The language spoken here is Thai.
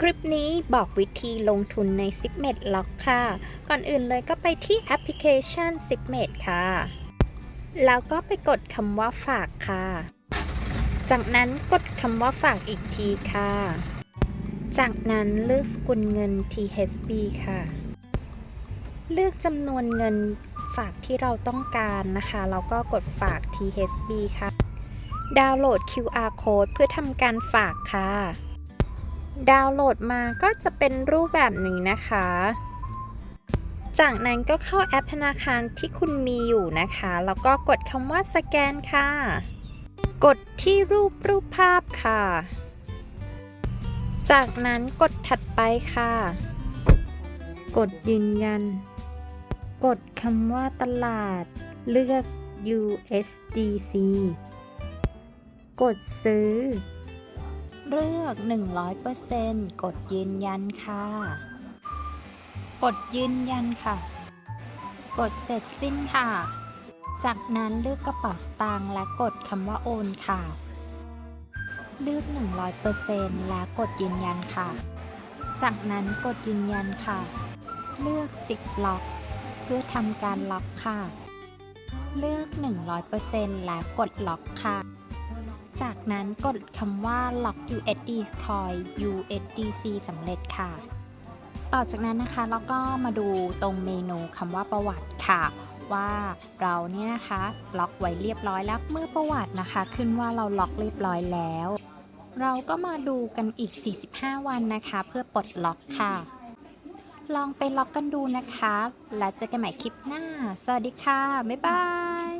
คลิปนี้บอกวิธีลงทุนใน s i g m e t Lock ค่ะ ก่อนอื่นเลยก็ไปที่แอปพลิเคชัน s i g m e t ค่ะ แล้วก็ไปกดคำว่าฝากค่ะ จากนั้นกดคำว่าฝากอีกทีค่ะ จากนั้นเลือกสกุลเงิน THB ค่ะ เลือกจำนวนเงินฝากที่เราต้องการนะคะ แล้วก็กดฝาก THB ค่ะ ดาวน์โหลด QR code เพื่อทำการฝากค่ะ ดาวน์โหลดมาก็จะเป็นรูปแบบนี้นะคะ จากนั้นก็เข้าแอปธนาคารที่คุณมีอยู่นะคะ แล้วก็กดคำว่าสแกนค่ะ กดที่รูปรูปภาพค่ะ จากนั้นกดถัดไปค่ะ กดยืนยัน กดคำว่าตลาด เลือก USDC กดซื้อ เลือก 100%กดยืนยันค่ะ กดยืนยันค่ะ กดเสร็จสิ้นค่ะ จากนั้นเลือกกระเป๋าสตางค์และกดคำว่าโอนค่ะ เลือก 100%และกดยืนยันค่ะ จากนั้นกดยืนยันค่ะ เลือก 10 ล็อก เพื่อทำการล็อกค่ะ เลือก 100%และกดล็อกค่ะ จากนั้นกดคำว่า lock USD coin USDC สำเร็จค่ะ ต่อจากนั้นนะคะเราก็มาดูตรงเมนูคำว่าประวัติค่ะ ว่าเราเนี่ยนะคะล็อกไว้เรียบร้อยแล้วเมื่อประวัตินะคะ ขึ้นว่าเราล็อกเรียบร้อยแล้ว เราก็มาดูกันอีก 45 วันนะคะ เพื่อปลดล็อกค่ะ ลองไปล็อกกันดูนะคะ แล้วเจอกันใหม่คลิปหน้า สวัสดีค่ะ บ๊ายบาย